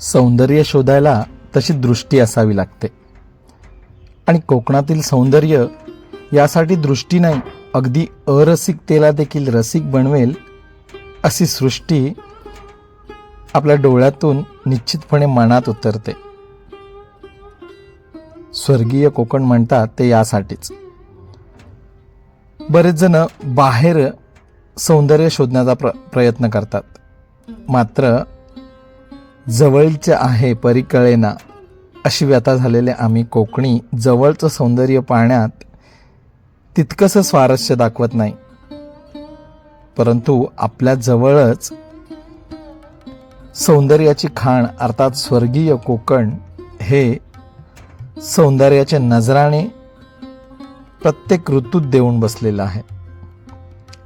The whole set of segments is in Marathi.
सौंदर्य शोधायला तशी दृष्टी असावी लागते. आणि कोकणातील सौंदर्य यासाठी दृष्टी नाही अगदी अरसिकतेला देखील रसिक बनवेल अशी सृष्टी आपल्या डोळ्यातून निश्चितपणे मनात उतरते. स्वर्गीय कोकण म्हणतात ते यासाठीच. बरेच जण बाहेर सौंदर्य शोधण्याचा प्र प्रयत्न करतात. मात्र जवळचे आहे परिकळेना. अशी व्यथा झालेले आम्ही कोकणी जवळचं सौंदर्य पाहण्यात तितकंसं स्वारस्य दाखवत नाही. परंतु आपल्या जवळच सौंदर्याची खाण अर्थात स्वर्गीय कोकण हे सौंदर्याचे नजराने प्रत्येक ऋतूत देऊन बसलेलं आहे.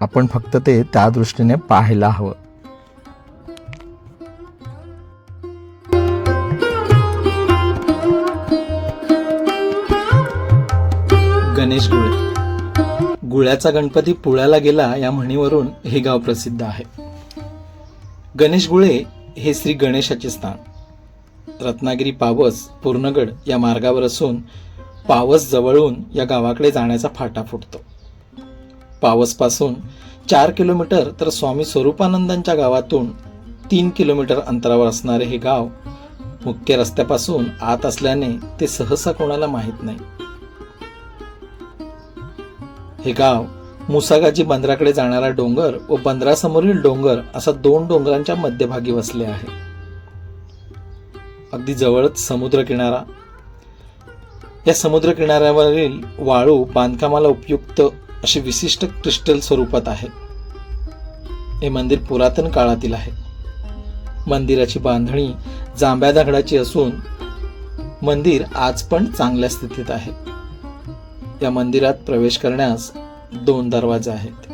आपण फक्त ते त्या दृष्टीने पाहायला हवं. गणेश गुळे. गुळ्याचा गणपती पुळ्याला गेला या म्हणीवरून हे गाव प्रसिद्ध आहे. गणेश गुळे हे श्री गणेशाचे स्थान. रत्नागिरी पावस पूर्णगड या मार्गावर असून पावस जवळून या गावाकडे जाण्याचा फाटा फुटतो. पावसपासून चार किलोमीटर तर स्वामी स्वरूपानंदांच्या गावातून तीन किलोमीटर अंतरावर असणारे हे गाव मुख्य रस्त्यापासून आत असल्याने ते सहसा कोणाला माहीत नाही. हे गाव मुसागाजी बंदराकडे जाणारा डोंगर व बंदरासमोरील डोंगर असा दोन डोंगरांच्या मध्यभागी वसले आहे. अगदी जवळच समुद्र किनारा या समुद्र किनाऱ्यावरील वाळू बांधकामाला उपयुक्त अशी विशिष्ट क्रिस्टल स्वरूपात आहे. हे मंदिर पुरातन काळातील आहे. मंदिराची बांधणी जांभ्या दगडाची असून मंदिर आज पण चांगल्या स्थितीत आहे. या मंदिरात प्रवेश करण्यास दोन दरवाजे आहेत.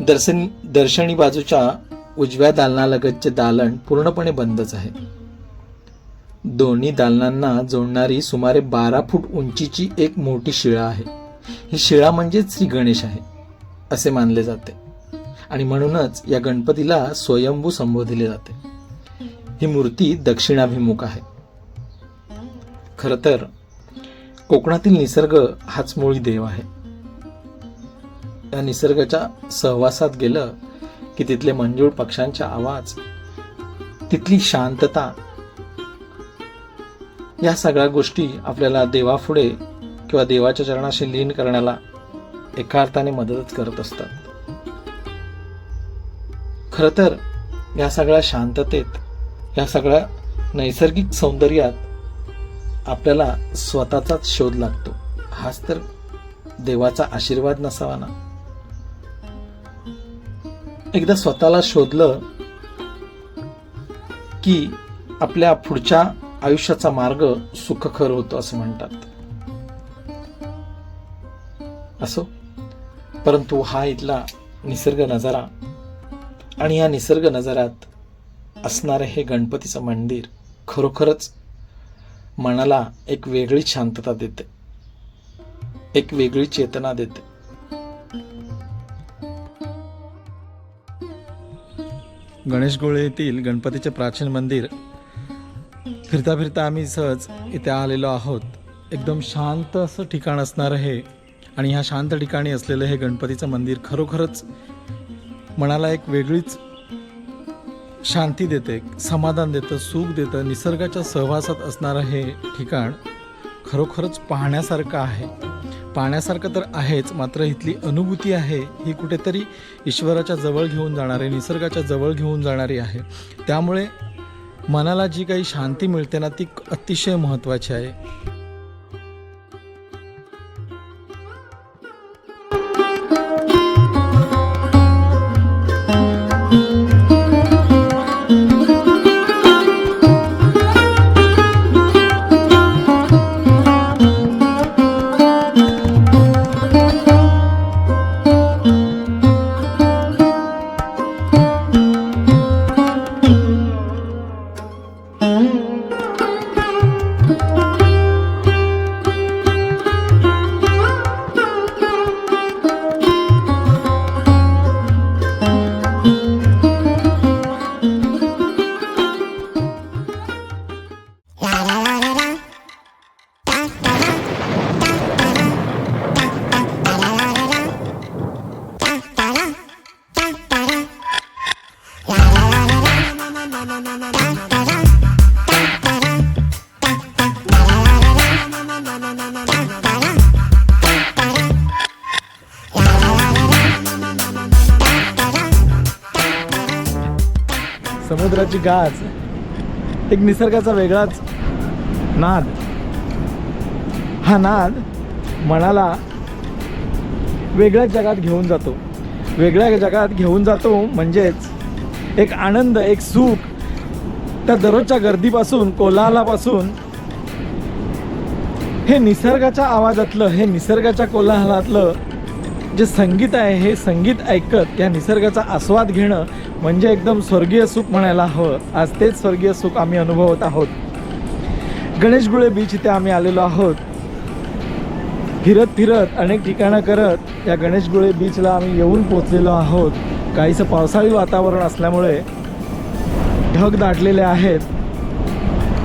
दर्शन दर्शनी बाजूच्या उजव्या दालनालगतचे दालन पूर्णपणे बंदच आहे. दोन्ही दालनांना जोडणारी सुमारे बारा फूट उंचीची एक मोठी शिळा आहे. ही शिळा म्हणजे श्री गणेश आहे असे मानले जाते. आणि म्हणूनच या गणपतीला स्वयंभू संबोधले जाते. ही मूर्ती दक्षिणाभिमुख आहे. खर तर कोकणातील निसर्ग हाच मुळी देव आहे. या निसर्गाच्या सहवासात गेलं की तिथले मंजूळ पक्ष्यांचा आवाज तिथली शांतता या सगळ्या गोष्टी आपल्याला देवापुढे किंवा देवाच्या चरणाशी लीन करण्याला एका अर्थाने मदतच करत असतात. खरं तर या सगळ्या शांततेत या सगळ्या नैसर्गिक सौंदर्यात आपल्याला स्वतःचाच शोध लागतो. हाच तर देवाचा आशीर्वाद नसावा ना. एकदा स्वतःला शोधलं की आपल्या पुढच्या आयुष्याचा मार्ग सुखकर होतो असं म्हणतात. असो? परंतु हा इथला निसर्ग नजारा आणि या निसर्ग नजारात असणारे हे गणपतीचं मंदिर खरोखरच मनाला एक वेगळी शांतता देते. एक वेगळी चेतना देते. गणेश गोळे येथील गणपतीचे प्राचीन मंदिर. फिरता फिरता आम्ही सहज इथे आलेलो आहोत. एकदम शांत असं ठिकाण असणारं हे आणि ह्या शांत ठिकाणी असलेलं हे गणपतीचं मंदिर खरोखरच मनाला एक वेगळीच शांती देते समाधान देतं सुख देतं निसर्गाच्या सहवासात असणारं हे ठिकाण खरोखरच पाहण्यासारखं आहे. पाहण्यासारखं तर आहेच मात्र इथली अनुभूती आहे ही कुठेतरी ईश्वराच्या जवळ घेऊन जाणारी निसर्गाच्या जवळ घेऊन जाणारी आहे. त्यामुळे मनाला जी काही शांती मिळते ना ती अतिशय महत्त्वाची आहे. समुद्राची गाज. एक निसर्गाचा वेगळाच नाद. हा नाद मनाला वेगळ्याच जगात घेऊन जातो. वेगळ्या जगात घेऊन जातो म्हणजेच एक आनंद एक सुख. त्या दररोजच्या गर्दीपासून कोलाहलापासून हे निसर्गाच्या आवाजातलं हे निसर्गाच्या कोलाहलातलं जे संगीत आहे हे संगीत ऐकत त्या निसर्गाचा आस्वाद घेणं म्हणजे एकदम स्वर्गीय सुख म्हणायला हवं. आज तेच स्वर्गीय सुख आम्ही अनुभवत आहोत. गणेशगुळे बीच इथे आम्ही आलेलो आहोत. फिरत फिरत अनेक ठिकाणं करत या गणेशगुळे बीचला आम्ही येऊन पोचलेलो आहोत. काहीसं पावसाळी वातावरण असल्यामुळे ढग दाटलेले आहेत.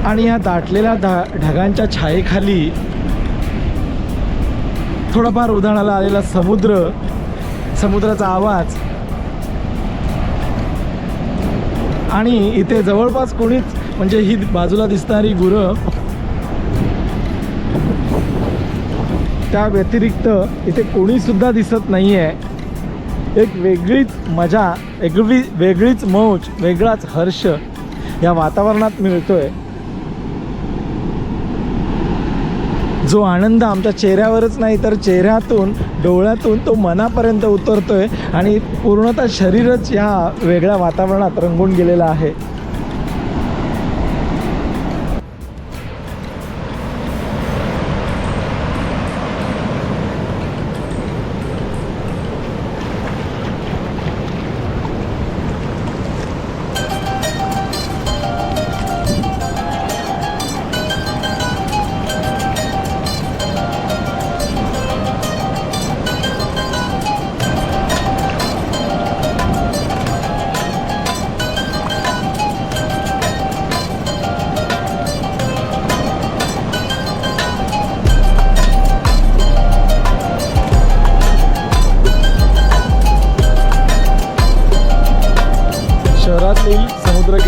आणि या दाटलेल्या ढा ढगांच्या छायेखाली थोडाफार उधाणाला आलेला समुद्र समुद्राचा आवाज आणि इथे जवळपास कोणीच म्हणजे ही बाजूला दिसणारी गुरं त्या व्यतिरिक्त इथे कोणीसुद्धा दिसत नाही आहे एक वेगळीच मजा वेगळी वेगळीच मौज वेगळाच हर्ष या वातावरणात मिळतोय. जो आनंद आमच्या चेहऱ्यावरच नाही तर चेहऱ्यातून डोळ्यातून तो मनापर्यंत उतरतोय आणि पूर्णतः शरीरच या वेगळ्या वातावरणात रंगून गेलेलं आहे.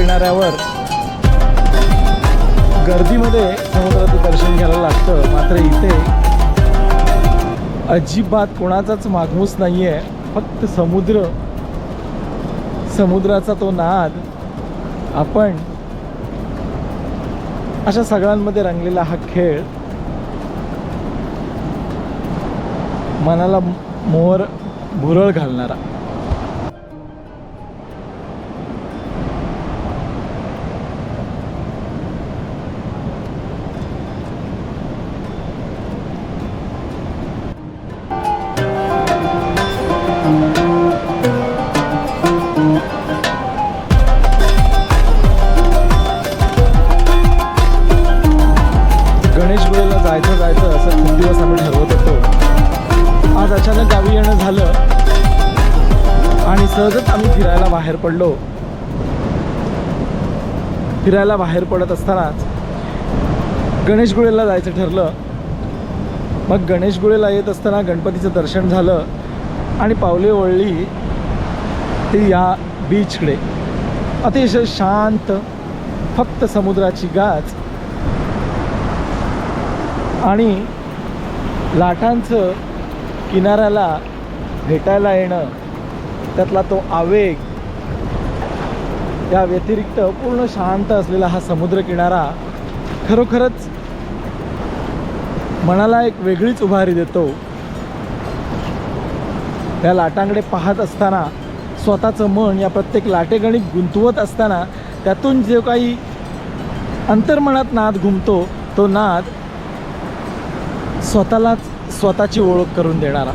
किनाऱ्यावर गर्दीमध्ये समुद्राचं दर्शन घ्यायला लागतं. मात्र इथे अजिबात कोणाचाच मागमूस नाही आहे फक्त समुद्र समुद्राचा तो नाद. आपण अशा सगळ्यांमध्ये रंगलेला हा खेळ मनाला मोहर भुरळ घालणारा. गणेशगुळेला जायचं जायचं असं खूप दिवस आम्ही ठरवत होतो. आज अचानक गावी येणं झालं आणि सहजच आम्ही फिरायला बाहेर पडलो. फिरायला बाहेर पडत असतानाच गणेशगुळेला जायचं ठरलं. मग गणेशगुळेला येत असताना गणपतीचं दर्शन झालं आणि पावले वळली ती या बीचकडे अतिशय शांत फक्त समुद्राची गाज. आणि लाटांचं किनाऱ्याला भेटायला येणं त्यातला तो आवेग या व्यतिरिक्त पूर्ण शांत असलेला हा समुद्र किनारा खरोखरच मनाला एक वेगळीच उभारी देतो. त्या लाटांकडे पाहत असताना स्वतःचं मन या प्रत्येक लाटेगणित गुंतवत असताना त्यातून जो काही अंतर्मनात नाद घुमतो तो नाद स्वतःलाच स्वतःची ओळख करून देणारा.